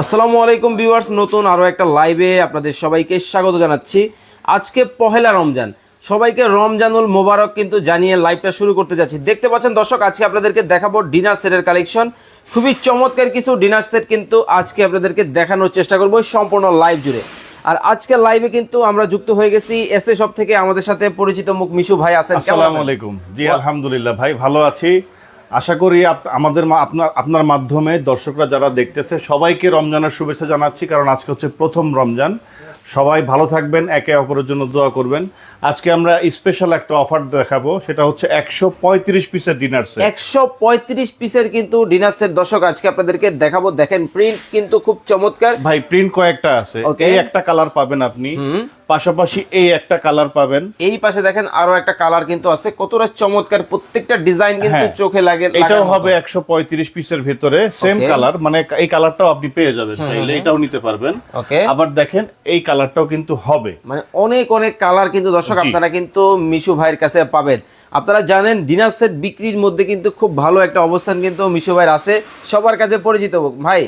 আসসালামু আলাইকুম ভিউয়ার্স নতুন আরও একটা লাইভে আপনাদের সবাইকে স্বাগত জানাচ্ছি। আজকে পহেলা রমজান। সবাইকে রমজানুল মোবারক কিন্তু জানিয়ে লাইভটা শুরু করতে যাচ্ছি। দেখতে পাচ্ছেন দর্শক আজকে আপনাদেরকে দেখাবো ডিনার সেটের কালেকশন। খুবই চমৎকার কিছু ডিনার সেট কিন্তু আজকে আপনাদেরকে দেখানোর চেষ্টা করব সম্পূর্ণ লাইভ জুড়ে। আর আজকে লাইভে কিন্তু আমরা যুক্ত হয়ে গেছি এস এ সব থেকে আমাদের সাথে পরিচিত মুখ মিশু ভাই আছেন। আসসালামু আলাইকুম। জি আলহামদুলিল্লাহ ভাই ভালো আছি। আশা করি আমাদের আপনার আপনার মাধ্যমে দর্শকরা যারা দেখতেছে সবাইকে রমজানের শুভেচ্ছা জানাচ্ছি কারণ আজকে হচ্ছে প্রথম রমজান। সবাই ভালো থাকবেন একে অপরের জন্য দোয়া করবেন। আজকে আমরা স্পেশাল একটা অফার দেখাবো সেটা হচ্ছে একশো পঁয়ত্রিশ পিসের ডিনার সেট একশো পঁয়ত্রিশ পিসের কিন্তু ডিনার সেট দর্শক আজকে আপনাদেরকে দেখাবো দেখেন প্রিন্ট কিন্তু খুব চমৎকার। ভাই প্রিন্ট কয়েকটা আছে. এই একটা কালার পাবেন আপনি। পাশাপাশি এই একটা কালার পাবেন। এই পাশে দেখেন আরও একটা কালার কিন্তু আছে। কতটা চমৎকার প্রত্যেকটা ডিজাইন কিন্তু হ্যাঁ। চোখে লাগে এটাও হবে একশো পঁয়ত্রিশ পিসের ভেতরে সেম কালার মানে এই কালারটাও আপনি পেয়ে যাবেন। চাইলে এটাও নিতে পারবেন। আবার দেখেন এই কালারটাও কিন্তু হবে। মানে অনেক অনেক কালার কিন্তু দর্শক। আপনারা কিন্তু মিশু ভাইয়ের কাছে পাবেন। আপনারা জানেন ডিনার সেট বিক্রির মধ্যে কিন্তু খুব ভালো একটা অবস্থান কিন্তু মিশু ভাইয়ের আছে। সবার কাছে পরিচিত ভাই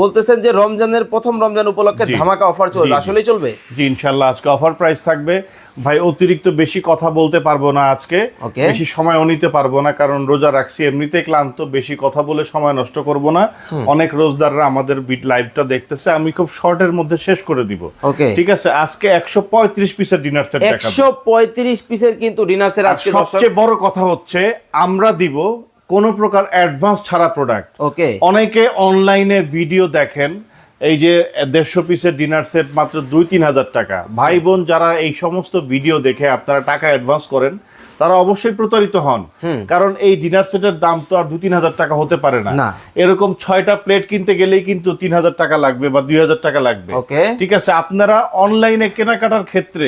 বলতেছেন যে রমজানের প্রথম রমজান উপলক্ষে ধামাকা অফার চলবে। আসলেই চলবে? জি ইনশাল্লাহ আজকে অফার প্রাইস থাকবে। ভাই অতিরিক্ত বেশি কথা বলতে পারব না আজকে. বেশি সময়ও নিতে পারব না কারণ রোজা রাখছি এমনিতে ক্লান্ত। বেশি কথা বলে সময় নষ্ট করব না। অনেক রোজদাররা আমাদের বিট লাইভটা দেখতেছে। আমি খুব শর্টের মধ্যে শেষ করে দিব। ঠিক আছে? আজকে একশো পঁয়ত্রিশ পিসের ডিনার সেট একশো পঁয়ত্রিশ পিসের কিন্তু ডিনার সেট আজকে সবচেয়ে বড় কথা হচ্ছে আমরা দিব কোনো প্রকার অ্যাডভান্স ছাড়া প্রোডাক্ট ওকে অনেকে অনলাইনে ভিডিও দেখেন এই যে দেড়শো পিসের ডিনার সেট মাত্র দুই তিন হাজার টাকা। ভাই বোন যারা এই সমস্ত ভিডিও দেখে আপনারা টাকা অ্যাডভান্স করেন তারা অবশ্যই প্রতারিত হন। কারণ এই ডিনার সেটের দাম তো আর দু তিন হাজার টাকা হতে পারে না। এরকম ছয়টা প্লেট কিনতে গেলেই কিন্তু তিন হাজার টাকা লাগবে বা দুই হাজার টাকা লাগবে। ঠিক আছে আপনারা অনলাইনে কেনাকাটার ক্ষেত্রে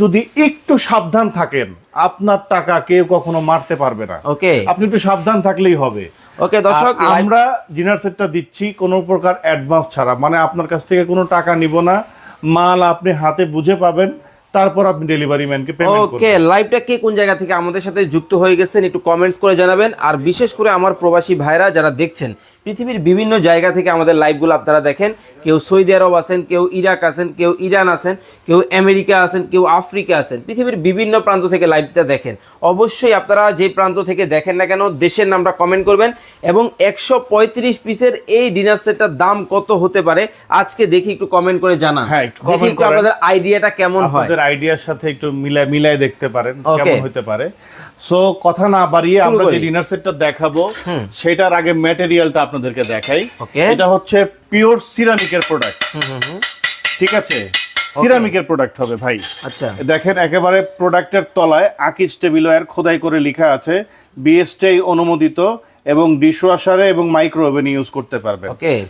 যদি একটু সাবধান থাকেন আপনার টাকা কেউ কখনো মারতে পারবে না। ওকে। আপনি একটু সাবধান থাকলেই হবে। ওকে দর্শক আমরা ডিনার সেটটা দিচ্ছি কোনো প্রকার অ্যাডভান্স ছাড়া। মানে আপনার কাছ থেকে কোনো টাকা নিব না। মাল আপনি হাতে বুঝে পাবেন। তারপর আপনি ডেলিভারি ম্যানকে পেমেন্ট ওকে লাইভটা কে কোন জায়গা থেকে আমাদের সাথে যুক্ত হয়ে গেছেন একটু কমেন্টস করে জানাবেন। আর বিশেষ করে আমার প্রবাসী ভাইরা যারা দেখছেন পৃথিবীর বিভিন্ন জায়গা থেকে আমাদের লাইভগুলো আপনারা দেখেন। কেউ সৌদি আরব আছেন কেউ ইরাক আছেন কেউ ইরান আছেন কেউ আমেরিকা আছেন কেউ আফ্রিকা আছেন। পৃথিবীর বিভিন্ন প্রান্ত থেকে লাইভটা দেখেন। অবশ্যই আপনারা যে প্রান্ত থেকে দেখেন না কেন দেশের নামটা কমেন্ট করবেন এবং একশো পঁয়ত্রিশ পিসের এই ডিনার সেটটার দাম কত হতে পারে আজকে দেখি একটু কমেন্ট করে জানা হ্যাঁ, দেখি একটু আপনাদের আইডিয়াটা কেমন হয়। আপনাদের আইডিয়ার সাথে একটু মিলাই মিলাই দেখতে পারেন. কেমন হতে পারে। সো কথা না বাড়িয়ে আমরা যে ডিনার সেটটা দেখাবো সেটার আগে ম্যাটেরিয়ালটা আপনাদেরকে দেখাই। এটা হচ্ছে পিওর সিরামিকের প্রোডাক্ট ঠিক আছে? সিরামিকের প্রোডাক্ট হবে ভাই। আচ্ছা। দেখেন একেবারে প্রোডাক্টের তলায় আকিজ টেবিলার খোদাই করে লেখা আছে বিএসটিআই অনুমোদিত। এবং ডিশওয়াশারে এবং মাইক্রো ওভেন ইউজ করতে পারবেন।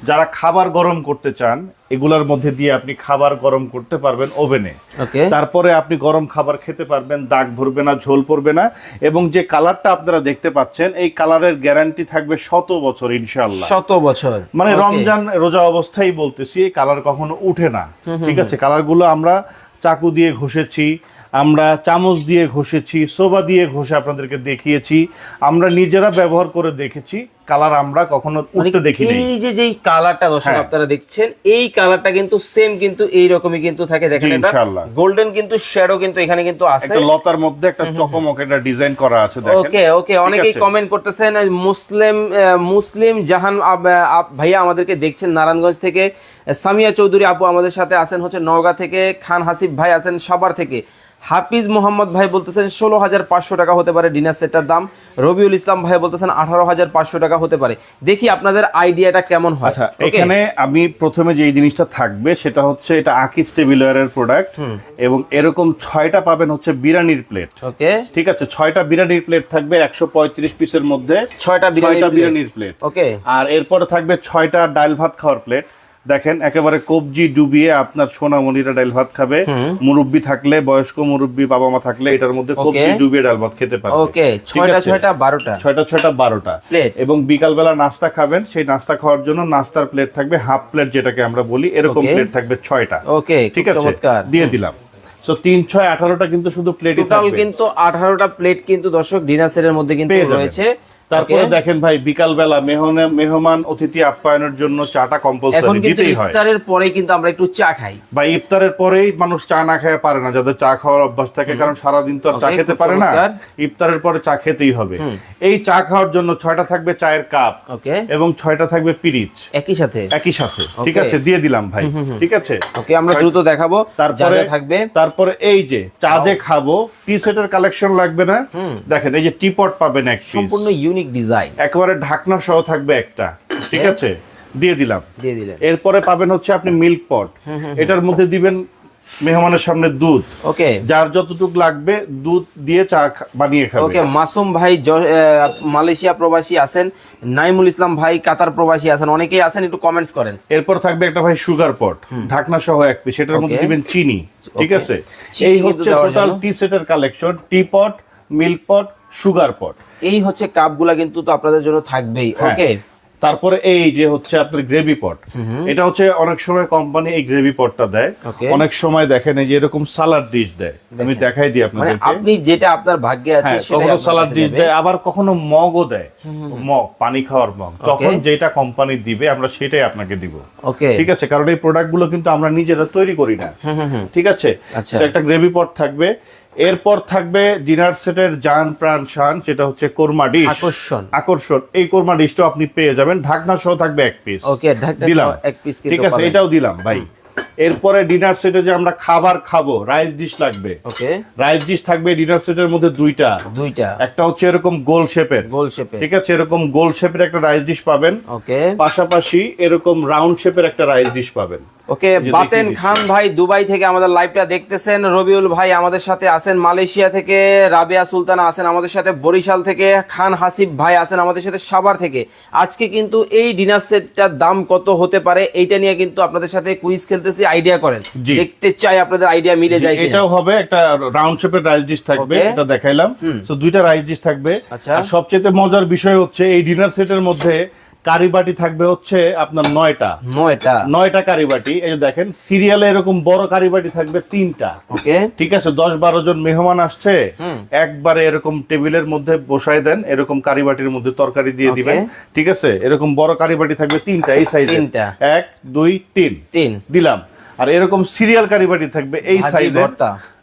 যারা খাবার গরম করতে চান এগুলোর মধ্যে দিয়ে আপনি খাবার গরম করতে পারবেন ওভেনে ওকে তারপরে আপনি গরম খাবার খেতে পারবেন দাগ ভরবে না ঝোল পড়বে না এবং যে কালারটা আপনারা দেখতে পাচ্ছেন এই কালারের গ্যারান্টি থাকবে শত বছর ইনশাল্লাহ শত বছর। মানে রমজান রোজা অবস্থায় বলতেছি এই কালার কখনো উঠে না। ঠিক আছে কালারগুলো আমরা চাকু দিয়ে ঘষেছি আমরা চামচ দিয়ে ঘষেছি সোবা দিয়ে ঘষে আপনাদেরকে দেখিয়েছি। আমরা নিজেরা ব্যবহার করে দেখেছি কালার আমরা কখনো মানে উঠতে দেখিনি। এই যে যেই কালারটা দর্শক হ্যাঁ। আপনারা দেখছেন এই কালারটা কিন্তু সেম কিন্তু এই রকমই কিন্তু থাকে দেখেন এটা। ইনশাআল্লাহ। গোল্ডেন কিন্তু শ্যাডো কিন্তু এখানে কিন্তু আছে। একটা লতার মধ্যে একটা চকমক একটা ডিজাইন করা আছে দেখেন। ওকে ওকে অনেকেই কমেন্ট করতেছেন মুসলিম মুসলিম জাহান ভাইয়া আমাদেরকে দেখছেন নারায়ণগঞ্জ থেকে সামিয়া চৌধুরী আপু আমাদের সাথে আছেন হচ্ছে নওগাঁ থেকে খান হাসিব ভাই আছেন সাবার থেকে। হাফিজ মোহাম্মদ ভাই বলতেছেন ষোলো হাজার পাঁচশো টাকা হতে পারে ডিনার সেটটার দাম। রবিউল ইসলাম ভাই বলতেছেন আঠারো হাজার পাঁচশো টাকা হতে পারে। দেখি আপনাদের আইডিয়াটা কেমন হয়। আচ্ছা এখানে আমি প্রথমে যে জিনিসটা থাকবে সেটা হচ্ছে এটা আকিজ টেবিলারের প্রোডাক্ট এবং এরকম ছয়টা পাবেন হচ্ছে বিরিয়ানির প্লেট ওকে ঠিক আছে ছয়টা বিরিয়ানির প্লেট থাকবে একশো পঁয়ত্রিশ পিসের মধ্যে। ছয়টা। বিরিয়ানির প্লেট ওকে আর এরপরে থাকবে ছয়টা ডাল ভাত খাওয়ার প্লেট দেখেন একেবারে কবজি ডুবিয়ে আপনার সোনামণিরা ডাল ভাত খাবে। মুরব্বি থাকলে বয়স্ক মুরব্বি বাবা মা থাকলে এটার মধ্যে কবজি ডুবিয়ে ডাল ভাত খেতে পারবে। ওকে ঠিক ছয়টা আছে? ছয়টা বারোটা। ছয়টা ছয়টা বারোটা। Plate। এবং বিকালবেলা নাস্তা খাবেন সেই নাস্তা খাওয়ার জন্য নাস্তার প্লেট থাকবে হাফ প্লেট যেটাকে আমরা বলি এরকম প্লেট থাকবে ছয়টা। ওকে ঠিক আছে? দিয়ে দিলাম। সো তিন ছয় আঠারোটা কিন্তু শুধু প্লেট টোটাল কিন্তু আঠারোটা প্লেট কিন্তু দর্শক ডিনার সেটের মধ্যে কিন্তু রয়েছে। তারপরে দেখেন ভাই বিকাল বেলা মেহমান অতিথি আপ্যায়নের জন্য চাটা কম্পালসারি দিতেই হয়। ইফতারের পরে কিন্তু আমরা একটু চা খাই। বা ইফতারের পরেই মানুষ চা না খেয়ে পারে না যাদের চা খাওয়ার অভ্যাস থাকে কারণ সারাদিন তো আর চা খেতে পারে না। ইফতারের পরে চা খেতেই হবে। এই চা খাওয়ার জন্য ছয়টা থাকবে চায়ের কাপ ওকে। এবং ছয়টা থাকবে পিরিচ। একই সাথে? একই সাথে ঠিক আছে? দিয়ে দিলাম ভাই ঠিক আছে? ওকে আমরা দ্রুত দেখাবো তারপরে থাকবে। তারপরে এই যে চা যে খাব টি সেটের কালেকশন লাগবে না? দেখেন এই যে টি পট পাবেন এক পিস সম্পূর্ণ ইউনিক ডিজাইন একেবারে ঢাকনা সহ থাকবে একটা। ঠিক আছে? দিয়ে দিলাম। দিয়ে দিলেন এরপরে পাবেন হচ্ছে আপনি মিল্ক পট এটার মধ্যে দিবেন মেহমানের সামনে দুধ। ওকে। যার যতটুক লাগবে দুধ দিয়ে চা বানিয়ে খাবে। ওকে মাসুম ভাই মালয়েশিয়া প্রবাসী আছেন নাইমুল ইসলাম ভাই কাতার প্রবাসী আছেন অনেকেই আছেন একটু কমেন্টস করেন। এরপর থাকবে একটা ভাই সুগার পট ঢাকনা সহ এক পিস এটার মধ্যে দিবেন চিনি। ঠিক আছে? এই হচ্ছে টোটাল টি সেটের কালেকশন টি pot milk pot sugar pot এই হচ্ছে কাপগুলা কিন্তু তো আপনাদের জন্য থাকবেই। হ্যাঁ। ওকে তারপরে এই যে হচ্ছে আপনার গ্রেভি পট এটা হচ্ছে অনেক সময় কোম্পানি এই গ্রেভি পটটা দেয়। অনেক সময় দেখেন এই যে এরকম সালাড ডিশ দেয়। আমি দেখাই দিই মানে আপনাদেরকে আপনি যেটা আপনার ভাগ্যে আছে হ্যাঁ কখনো কাছে ডিশ দেয় আবার কখনো মগও দেয়। মগ পানি খাওয়ার মগ। তখন যেটা কোম্পানি দিবে আমরা সেটাই আপনাকে দিব। ওকে ঠিক আছে? কারণ এই প্রোডাক্টগুলো কিন্তু আমরা নিজেরা তৈরি করি না। ঠিক আছে? আচ্ছা। একটা গ্রেভি পট থাকবে। এরপর থাকবে ডিনার সেটের জান প্রাণ শান সেটা হচ্ছে কোরমা ডিশ আকর্ষণ। আকর্ষণ। এই কোরমা ডিশটা আপনি পেয়ে যাবেন। ঢাকনা সহ থাকবে এক পিস ওকে ঢাকনা দিলাম। এক পিস ঠিক আছে এটাও দিলাম ভাই। এরপরে ডিনার সেটে যে আমরা খাবার খাব রাইস ডিশ লাগবে। ওকে। রাইস ডিশ থাকবে ডিনার সেটের মধ্যে দুইটা। দুইটা। একটা হচ্ছে এরকম গোল শেপের। গোল শেপে ঠিক আছে এরকম গোল শেপের একটা রাইস ডিশ পাবেন। ওকে। পাশাপাশি এরকম রাউন্ড শেপের একটা রাইস ডিশ পাবেন। ওকে বাতেন খান ভাই দুবাই থেকে আমাদের লাইভটা দেখতেছেন। রবিউল ভাই আমাদের সাথে আছেন মালয়েশিয়া থেকে। রাবিয়া সুলতানা আছেন আমাদের সাথে বরিশাল থেকে। খান হাসিব ভাই আছেন আমাদের সাথে সাভার থেকে। আজকে কিন্তু এই ডিনার সেটটার দাম কত হতে পারে এইটা নিয়ে কিন্তু আপনাদের সাথে কুইজ খেলতেছি আইডিয়া করেন। দেখতে চাই আপনাদের আইডিয়া মিলে যায় কিনা। এটাও হবে একটা রাউন্ড শেপের রাইস ডিশ থাকবে এটা দেখাইলাম। তো দুইটা রাইস ডিশ থাকবে। আচ্ছা। আর সবচেয়ে মজার বিষয় হচ্ছে এই ডিনার সেটের মধ্যে কারি বাটি থাকবে হচ্ছে আপনার নয়টা। নয়টা। নয়টা কারিবাটি। এই যে দেখেন সিরিয়ালে এরকম বড় কারি বাটি থাকবে তিনটা। ওকে। ঠিক আছে দশ বারো জন মেহমান আসছে। একবারে এরকম টেবিলের মধ্যে বসাই দেন এরকম কারিবাটির মধ্যে তরকারি দিয়ে দিবেন। ঠিক আছে এরকম বড় কারিবাটি থাকবে তিনটা এই সাইজে তিনটা। এক দুই তিন। তিন। দিলাম। আর এরকম সিরিয়াল কারিবাটি থাকবে এই সাইজে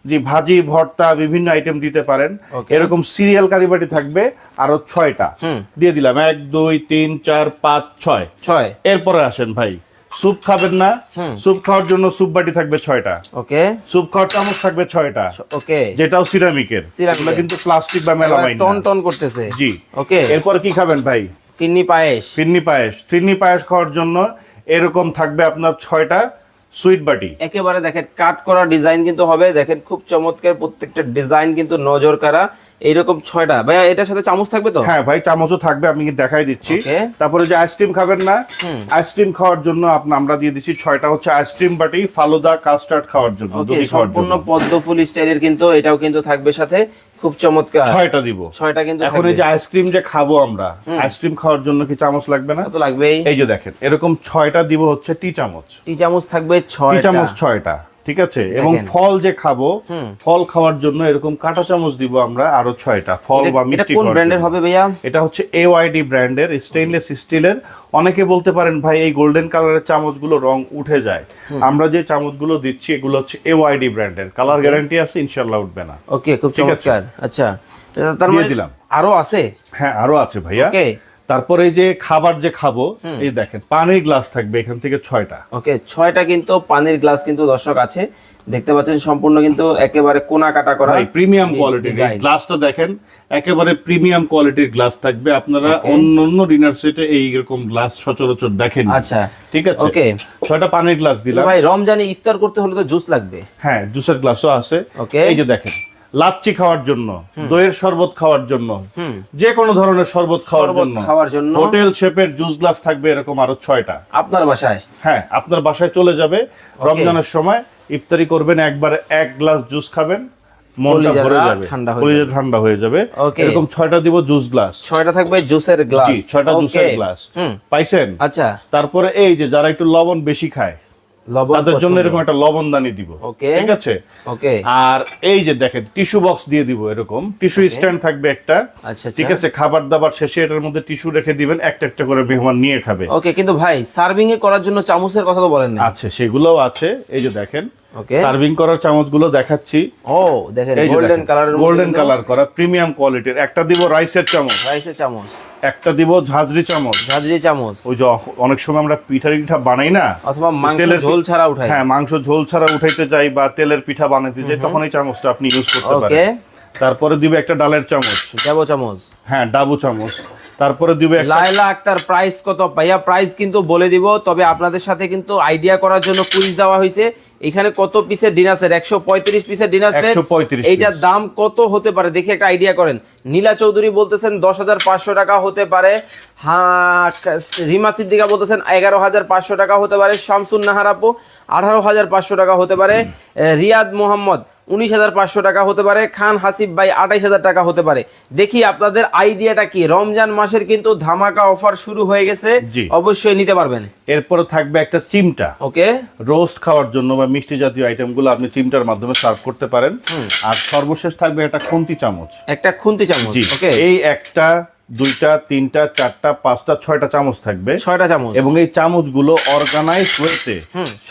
জি ভাজি ভর্তা বিভিন্ন আইটেম দিতে পারেন। এরকম সিরিয়াল কারিবাটি থাকবে আরও ছয়টা। দিয়ে দিলাম এক দুই তিন চার পাঁচ ছয়। ছয়। এরপরে আসেন ভাই স্যুপ খাবেন না স্যুপ খাওয়ার জন্য স্যুপ বাটি থাকবে ছয়টা। ওকে। স্যুপ খাওয়ার চামচ থাকবে ছয়টা। ওকে। যেটাও সিরামিকের। এগুলো কিন্তু প্লাস্টিক বা মেলামাইন। টন টন করতেছে। জি। ওকে। এরপর কি খাবেন ভাই? ফিন্নি পায়েস। ফিরনি পায়েস। ফিরনি পায়েস খাওয়ার জন্য এরকম থাকবে আপনার ছয়টা। সুইট বাটি। একেবারে দেখেন, কাট করা ডিজাইন কিন্তু হবে। দেখেন, খুব চমৎকার প্রত্যেকটা ডিজাইন কিন্তু নজর কারা এইরকম ছয়টা। ভাইয়া এটার সাথে চামচ থাকবে তো? হ্যাঁ ভাই চামচও থাকবে আমি দেখাই দিচ্ছি। তারপরে যে আইসক্রিম খাবেন না আইসক্রিম খাওয়ার জন্য আপনি আমরা দিয়ে দিচ্ছি ছয়টা হচ্ছে আইসক্রিম বাটি ফালুদা কাস্টার্ড খাওয়ার জন্য সম্পূর্ণ জন্য। পদ্ম ফুল স্টাইলের কিন্তু এটাও কিন্তু থাকবে সাথে। খুব চমৎকার। ছয়টা দিব। ছয়টা কিন্তু এখন এই যে আইসক্রিম যে খাব আমরা আইসক্রিম খাওয়ার জন্য কি চামচ লাগবে না? তো লাগবেই। এই যে দেখেন এরকম ছয়টা দিব হচ্ছে টি চামচ। টি চামচ থাকবে টি ছয়টা। চামচ ছয়টা। ঠিক আছে? এবং ফল যে খাব ফল খাওয়ার জন্য এরকম কাঁটা চামচ দিব আমরা আরও ছয়টা। ফল বা মিষ্টি কোন ব্র্যান্ডের হবে ভাইয়া? এটা হচ্ছে এওয়াইডি ব্র্যান্ডের স্টেইনলেস স্টিলের অনেকে বলতে পারেন ভাই এই গোল্ডেন কালারের চামচগুলো রং উঠে যায়। আমরা যে চামচগুলো দিচ্ছি এগুলো হচ্ছে এওয়াইডি ব্র্যান্ডের। কালার গ্যারান্টি আছে ইনশাল্লাহ উঠবে না। ওকে খুব চমৎকার। আচ্ছা। তার দিয়ে মানে দিলাম। আরও আছে? হ্যাঁ আরও আছে ভাইয়া। ওকে তারপরে যে খাবার যে খাব এই দেখেন পানির গ্লাস থাকবে এখান থেকে ছয়টা। ওকে ছয়টা কিন্তু পানির গ্লাস কিন্তু দর্শক আছে। দেখতে পাচ্ছেন সম্পূর্ণ কিন্তু একেবারে কোনা কাটা করা প্রিমিয়াম কোয়ালিটির এই গ্লাসটা দেখেন একেবারে প্রিমিয়াম কোয়ালিটির গ্লাস থাকবে। আপনারা অন্য অন্য ডিনার সেটে এই এইরকম গ্লাস সচরাচর দেখেন। আচ্ছা। ঠিক আছে? ওকে। ছয়টা পানির গ্লাস দিলাম। ভাই রমজানে ইফতার করতে হলে তো জুস লাগবে। হ্যাঁ জুসের গ্লাসও আছে। ওকে। এই যে দেখেন লাচ্ছি খাওয়ার জন্য দইয়ের শরবত খাওয়ার জন্য যে কোনো ধরনের শরবত খাওয়ার জন্য। খাওয়ার জন্য। হোটেল শেপের জুস গ্লাস থাকবে এরকম আরও ছয়টা। আপনার বাসায়? হ্যাঁ আপনার বাসায় চলে যাবে। রমজানের সময় ইফতারি করবেন একবারে এক গ্লাস জুস খাবেন মনটা ভরে যাবে ঠান্ডা হয়ে কলিজা ঠান্ডা হয়ে যাবে। এরকম ছয়টা দিব জুস গ্লাস। ছয়টা থাকবে জুসের গ্লাস। ছয়টা জুসের গ্লাস। পাইছেন? আচ্ছা। তারপরে এই যে যারা একটু লবণ বেশি খায় তাদের জন্য এরকম একটা লবণদানি দিব। ঠিক আছে? ওকে। আর এই যে দেখেন টিস্যু বক্স দিয়ে দিব এরকম। টিস্যু স্ট্যান্ড থাকবে একটা। আচ্ছা ঠিক আচ্ছা। আছে? খাবার দাবার শেষে এটার মধ্যে টিস্যু রেখে দিবেন একটা একটা করে মেহমান নিয়ে খাবে। ওকে কিন্তু ভাই সার্ভিং এ করার জন্য চামচের কথা তো বলেন না আছে সেগুলোও আছে। এই যে দেখেন ওকে সার্ভিং করার চামচগুলো দেখাচ্ছি। ও দেখেন গোল্ডেন কালারের গোল্ডেন কালার করা প্রিমিয়াম কোয়ালিটির একটা দিব রাইসের চামচ। রাইসের চামচ। একটা দিব ঝাঁঝরি চামচ। ঝাঁঝরি চামচ। ওই যে অনেক সময় আমরা পিঠা পিঠা বানাই না অথবা তেলের- ঝোল ছাড়া উঠাই। হ্যাঁ মাংস ঝোল ছাড়া উঠাইতে চাই বা তেলের পিঠা বানাইতে চাই তখন এই চামচটা আপনি ইউজ করতে ওকে পারেন তারপরে দিবে একটা ডালের চামচ। যাব চামচ। হ্যাঁ ডাবু চামচ। তারপরে দিবে লায়লা আক্তার প্রাইস কত? ভাইয়া প্রাইস কিন্তু বলে দিব তবে আপনাদের সাথে কিন্তু আইডিয়া করার জন্য কুইজ দেওয়া হয়েছে। এখানে কত পিসের ডিনার সেট একশো পঁয়ত্রিশ পিসের ডিনার সেট 135 এইটার দাম কত হতে পারে? দেখি একটা আইডিয়া করেন। নীলা চৌধুরী বলতেছেন দশ হাজার পাঁচশো টাকা হতে পারে। হ্যাঁ রিমা সিদ্দিকা বলতেছেন এগারো হাজার পাঁচশো টাকা হতে পারে। শামসুন নাহার আপু আঠারো হাজার পাঁচশো টাকা হতে পারে। রিয়াদ মোহাম্মদ উনিশ হাজার পাঁচশো টাকা হতে পারে খান হাসিব ভাই আঠাইশ হাজার টাকা হতে পারে। দেখি আপনাদের আইডিয়াটা কি? রমজান মাসের কিন্তু ধামাকা অফার শুরু হয়ে গেছে। অবশ্যই নিতে পারবেন। এরপরে থাকবে একটা চিমটা। ওকে। রোস্ট খাওয়ার জন্য বা মিষ্টি জাতীয় আইটেমগুলো আপনি চিমটার মাধ্যমে সার্ভ করতে পারেন। আর সর্বশেষ থাকবে একটা খুন্তি চামচ। একটা খুন্তি চামচ ওকে। এই একটা দুইটা তিনটা চারটা পাঁচটা ছয়টা চামচ থাকবে। ছয়টা চামচ। এবং এই চামচগুলো অর্গানাইজ ওয়েতে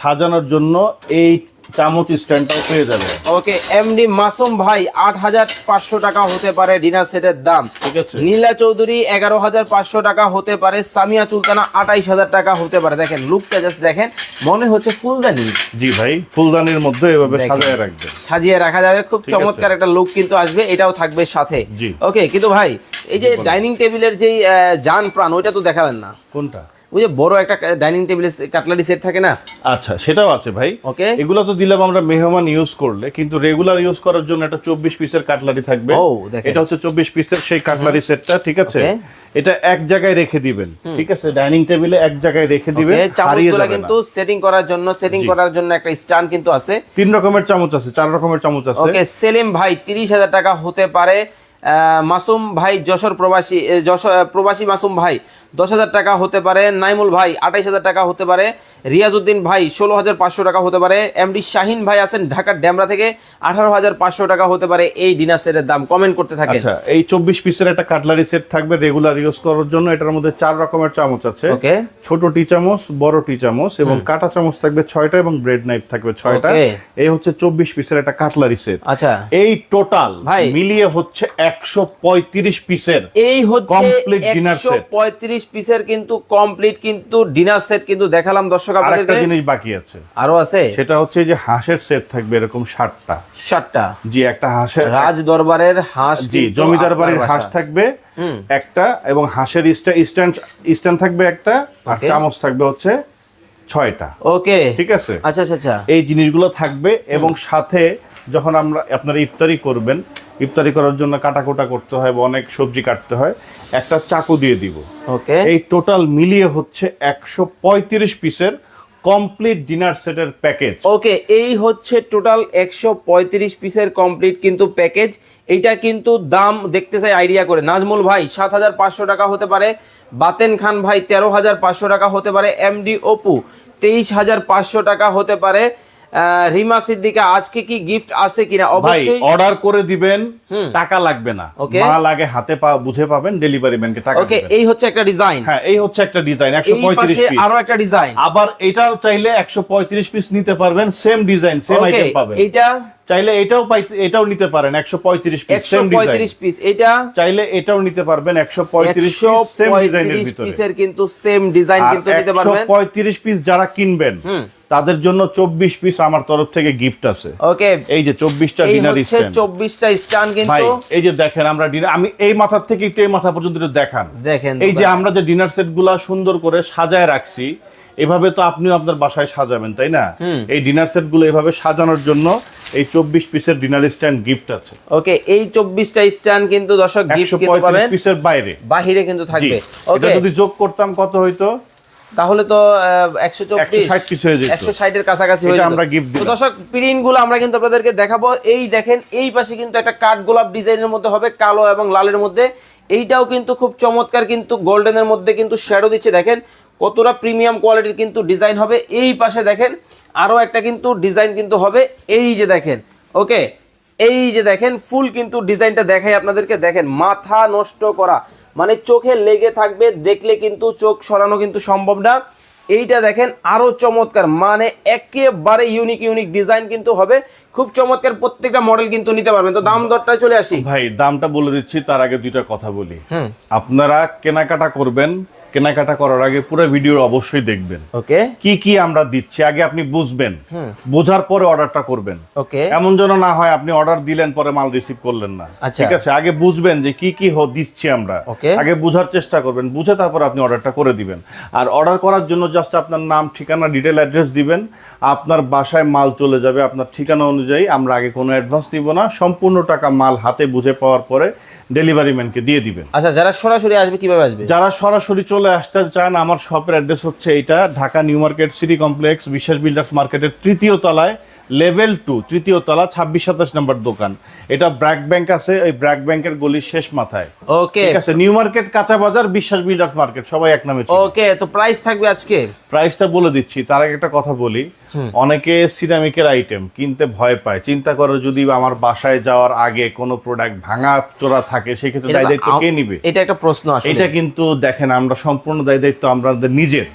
সাজানোর জন্য এই চামচ স্ট্যান্ডটাও পেয়ে যাবে। ওকে এমডি মাসুম ভাই আট হাজার পাঁচশো টাকা হতে পারে ডিনার সেটের দাম। ঠিক আছে। নীলা চৌধুরী এগারো হাজার পাঁচশো টাকা হতে পারে। সামিয়া চুলতানা আঠাইশ হাজার টাকা হতে পারে। দেখেন লুকটা জাস্ট দেখেন মনে হচ্ছে ফুলদানি। জি ভাই ফুলদানির মধ্যে এভাবে। সাজায় রাখবেন সাজিয়ে রাখা যাবে। খুব চমৎকার একটা লুক কিন্তু আসবে এটাও থাকবে সাথে। জি। ওকে কিন্তু ভাই এই যে ডাইনিং টেবিলের যেই জান প্রাণ ওইটা তো দেখালেন না। কোনটা? ওই যে বড় একটা ডাইনিং টেবিলের কাটলারি সেট থাকে না? আচ্ছা সেটাও আছে ভাই। ওকে। এগুলো তো দিলাম আমরা মেহমান ইউজ করলে কিন্তু রেগুলার ইউজ করার জন্য একটা চব্বিশ পিসের কাটলারি থাকবে। এটা হচ্ছে চব্বিশ পিসের সেই কাটলারি সেটটা ঠিক আছে? এটা এক জায়গায় রেখে দিবেন ঠিক আছে? ডাইনিং টেবিলে এক জায়গায় রেখে দিবেন চামচগুলো কিন্তু সেটিং করার জন্য সেটিং করার জন্য একটা স্ট্যান্ড কিন্তু আছে। তিন রকমের চামচ আছে চার রকমের চামচ আছে। ওকে সেলিম ভাই তিরিশ হাজার টাকা হতে পারে। মাসুম ভাই যশোর প্রবাসী যশোর প্রবাসী মাসুম ভাই দশ হাজার টাকা হতে পারে নাইমুল ভাই আঠাইশ হাজার টাকা হতে পারে রিয়াজউদ্দিন ভাই ষোলো হাজার পাঁচশো টাকা হতে পারে এমডি শাহিন ভাই আছেন ঢাকার ড্যামরা থেকে আঠারো হাজার পাঁচশো টাকা হতে পারে এই ডিনার সেটের দাম। কমেন্ট করতে থাকেন। আচ্ছা এই চব্বিশ পিসের একটা কাটলারি সেট থাকবে রেগুলার ইউজ করার জন্য। এটার মধ্যে চার রকমের চামচ আছে। ওকে ছোট টি চামচ বড় টি চামচ এবং কাটা চামচ থাকবে ছয়টা এবং ব্রেড নাইফ থাকবে ছয়টা। এই হচ্ছে চব্বিশ পিসের একটা কাটলারি সেট। আচ্ছা। এই টোটাল ভাই। মিলিয়ে হচ্ছে একশো পঁয়ত্রিশ পিসের এই হচ্ছে Complete dinner একশো set। পঁয়ত্রিশ পিসের কিন্তু কমপ্লিট কিন্তু ডিনার সেট কিন্তু দেখালাম দর্শক আপনাদেরকে। জিনিস বাকি আছে। আরও আছে? সেটা হচ্ছে যে হাঁসের সেট থাকবে এরকম ষাটটা সাতটা। জি একটা হাঁসের রাজ দরবারের হাঁস জি জমিদার বাড়ির হাঁস থাকবে একটা এবং হাঁসের স্ট্যান্ড স্ট্যান্ড থাকবে একটা আর চামচ থাকবে হচ্ছে ছয়টা। ওকে ঠিক আছে? আচ্ছা আচ্ছা আচ্ছা। এই জিনিসগুলো থাকবে এবং সাথে যখন আমরা আপনারা ইফতারি করবেন ইফতারি করার জন্য কাটাকুটা করতে হয় বা অনেক সবজি কাটতে হয় একটা চাকু দিয়ে দিব। ওকে। এই টোটাল মিলিয়ে হচ্ছে একশো পঁয়ত্রিশ পিসের কমপ্লিট ডিনার সেটের প্যাকেজ। ওকে এই হচ্ছে টোটাল একশো পঁয়ত্রিশ পিসের কমপ্লিট কিন্তু প্যাকেজ। এইটা কিন্তু দাম দেখতে চাই আইডিয়া করে। নাজমুল ভাই সাত হাজার পাঁচশো টাকা হতে পারে। বাতেন খান ভাই তেরো হাজার পাঁচশো টাকা হতে পারে। এমডি অপু তেইশ হাজার পাঁচশো টাকা হতে পারে। রিমা সিদ্দিকা আজকে কি গিফট আছে কিনা? অবশ্যই অর্ডার করে দিবেন টাকা লাগবে না. মাল আগে হাতে পা বুঝে পাবেন ডেলিভারি ম্যানকে টাকা ওকে এই হচ্ছে একটা ডিজাইন হ্যাঁ এই হচ্ছে একটা ডিজাইন একশো এই পঁয়ত্রিশ পাশে পিস আরও একটা ডিজাইন আবার এটাও চাইলে একশো পঁয়ত্রিশ পিস নিতে পারবেন সেম ডিজাইন সেম আইটেম পাবেন। এইটা চাইলে এটাও এটাও নিতে পারেন একশো পঁয়ত্রিশ পিস সেম ডিজাইন পঁয়ত্রিশ পিস এটা চাইলে এটাও নিতে পারবেন একশো পঁয়ত্রিশ একশো পিস সেম ডিজাইনের ভিতরে। পিসের কিন্তু সেম ডিজাইন কিন্তু নিতে পারবেন। পঁয়ত্রিশ পিস যারা কিনবেন হুম। তাদের জন্য চব্বিশ পিস আমার তরফ থেকে গিফট আছে। ওকে এই যে চব্বিশটা ডিনার স্ট্যান্ড চব্বিশটা ভাই কিন্তু। এই যে দেখেন আমরা dinner- আমি এই মাথার থেকে একটু এই মাথা পর্যন্ত দেখান। দেখেন এই যে আমরা যে ডিনার সেটগুলা সুন্দর করে সাজায় রাখছি এভাবে তো আপনিও আপনার বাসায় সাজাবেন তাই না? এই ডিনার সেটগুলো এভাবে সাজানোর জন্য এই চব্বিশ পিসের ডিনার স্ট্যান্ড গিফট আছে। ওকে এই চব্বিশটা স্ট্যান্ড কিন্তু দর্শক গিফট কিন্তু পাবেন। পিসের বাইরে। বাহিরে কিন্তু থাকবে। ওকে যদি যোগ করতাম কত হইতো? তাহলে তো একশো চব্বিশ 160 piece যেত। একশো ষাটের কাছাকাছি হয়ে আমরা। তো দর্শক প্রিন্টগুলো আমরা কিন্তু আপনাদেরকে দেখাবো। এই দেখেন এই পাশে কিন্তু একটা কাঠ গোলাপ ডিজাইনের মধ্যে হবে কালো এবং লালের মধ্যে। এইটাও কিন্তু খুব চমৎকার কিন্তু গোল্ডেনের মধ্যে কিন্তু শ্যাডো দিচ্ছে। দেখেন কতটা প্রিমিয়াম কোয়ালিটির কিন্তু ডিজাইন হবে। এই পাশে দেখেন আরও একটা কিন্তু ডিজাইন কিন্তু হবে। এই যে দেখেন ওকে এই যে দেখেন ফুল কিন্তু ডিজাইনটা দেখাই আপনাদেরকে। দেখেন মাথা নষ্ট করা। মানে চোখে লেগে থাকবে দেখলে কিন্তু চোখ সরানো কিন্তু সম্ভব না। এইটা দেখেন আরও চমৎকার মানে একেবারে ইউনিক ইউনিক ডিজাইন কিন্তু হবে। খুব চমৎকার প্রত্যেকটা মডেল কিন্তু নিতে পারবেন। তো দাম দরটা চলে আসি। ভাই দামটা বলে দিচ্ছি তার আগে দুইটা কথা বলি। আপনারা কেনাকাটা করবেন কেনাকাটা করার আগে পুরো ভিডিও অবশ্যই দেখবেন। ওকে। কি কি আমরা দিচ্ছি আগে আপনি বুঝবেন। বোঝার পরে অর্ডারটা করবেন। ওকে। এমন যেন না হয় আপনি অর্ডার দিলেন পরে মাল রিসিভ করলেন না। আচ্ছা। ঠিক আছে আগে বুঝবেন যে কি কি দিচ্ছি আমরা. আগে বুঝার চেষ্টা করবেন বুঝে তারপর আপনি অর্ডারটা করে দিবেন। আর অর্ডার করার জন্য জাস্ট আপনার নাম ঠিকানা ডিটেল অ্যাড্রেস দিবেন। আপনার বাসায় মাল চলে যাবে আপনার ঠিকানা অনুযায়ী। আমরা আগে কোনো অ্যাডভান্স দিব না। সম্পূর্ণ টাকা মাল হাতে বুঝে পাওয়ার পরে ডেলিভারি ম্যানকে দিয়ে দিবেন। আচ্ছা যারা সরাসরি আসবে কীভাবে আসবে? যারা সরাসরি চলে আসতে চান আমার শপের অ্যাড্রেস হচ্ছে এটা Dhaka New Market City Complex Biswas Builders মার্কেটের তৃতীয় তলায়। লেভেল টু তৃতীয় তলা ছাব্বিশ সাতাশ নম্বর দোকান। এটা ব্র্যাক ব্যাংক আছে ওই ব্র্যাক ব্যাংকের গলির শেষ মাথায়। ওকে ঠিক আছে নিউ মার্কেট কাঁচা বাজার বিশ্বাস বিল্ডার্স মার্কেট সবাই এক নামে ওকে তো প্রাইস থাকবে আজকে? প্রাইসটা বলে দিচ্ছি তার আগে একটা কথা বলি। অনেকে সিরামিকের আইটেম কিনতে ভয় পায়। চিন্তা করো যদি আমার বাসায় যাওয়ার আগে কোনো প্রোডাক্ট ভাঙা চোরা থাকে সেক্ষেত্রে দায় দায়িত্ব কে নিবে? এটা একটা প্রশ্ন আসলে। এটা কিন্তু দেখেন আমরা সম্পূর্ণ দায় দায়িত্ব আমাদের নিজের।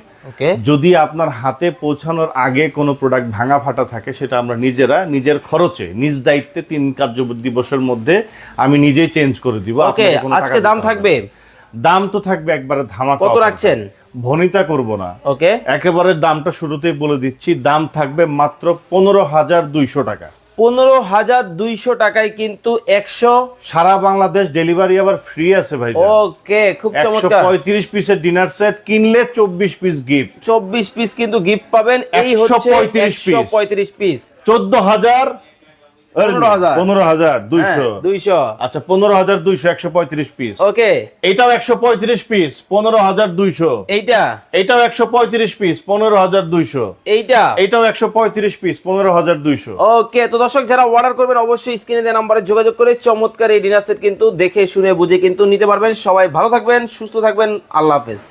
যদি আপনার হাতে পৌঁছানোর আগে কোনো প্রোডাক্ট ভাঙা ফাটা থাকে সেটা আমরা নিজেরা নিজের খরচে নিজ দায়িত্বে তিন কার্য দিবসের মধ্যে আমি নিজেই চেঞ্জ করে দিব। আজকে দাম থাকবে? দাম তো থাকবে একবারে ধামাকা কত রাখছেন? ভনিতা করব না। ওকে একেবারে দামটা শুরুতেই বলে দিচ্ছি দাম থাকবে মাত্র পনেরো হাজার দুইশো টাকা। পনেরো হাজার দুইশো টাকায় কিন্তু একশো সারা বাংলাদেশ ডেলিভারি আবার ফ্রি আছে ভাই ওকে খুব চমৎকার। পঁয়ত্রিশ পিসের ডিনার সেট কিনলে চব্বিশ পিস গিফট চব্বিশ পিস কিন্তু গিফট পাবেন এই হচ্ছে 135 একশো পঁয়ত্রিশ পিস। চোদ্দ হাজার 15,000 পনেরো হাজার। দুইশো। দুইশো। আচ্ছা পনেরো হাজার দুইশো একশো পঁয়ত্রিশ পিস ওকে। এটাও একশো পঁয়ত্রিশ পিস পনেরো হাজার দুইশো। এইটা। এটাও একশো পঁয়ত্রিশ পিস পনেরো হাজার দুইশো। এইটা। এটাও একশো পঁয়ত্রিশ পিস পনেরো হাজার দুইশো। ওকে তো দর্শক যারা অর্ডার করবেন অবশ্যই স্ক্রিনে দেওয়া নাম্বারে যোগাযোগ করে চমৎকার এই ডিনার সেট কিন্তু দেখে শুনে বুঝে কিন্তু নিতে পারবেন। সবাই ভালো থাকবেন সুস্থ থাকবেন আল্লাহ হাফেজ।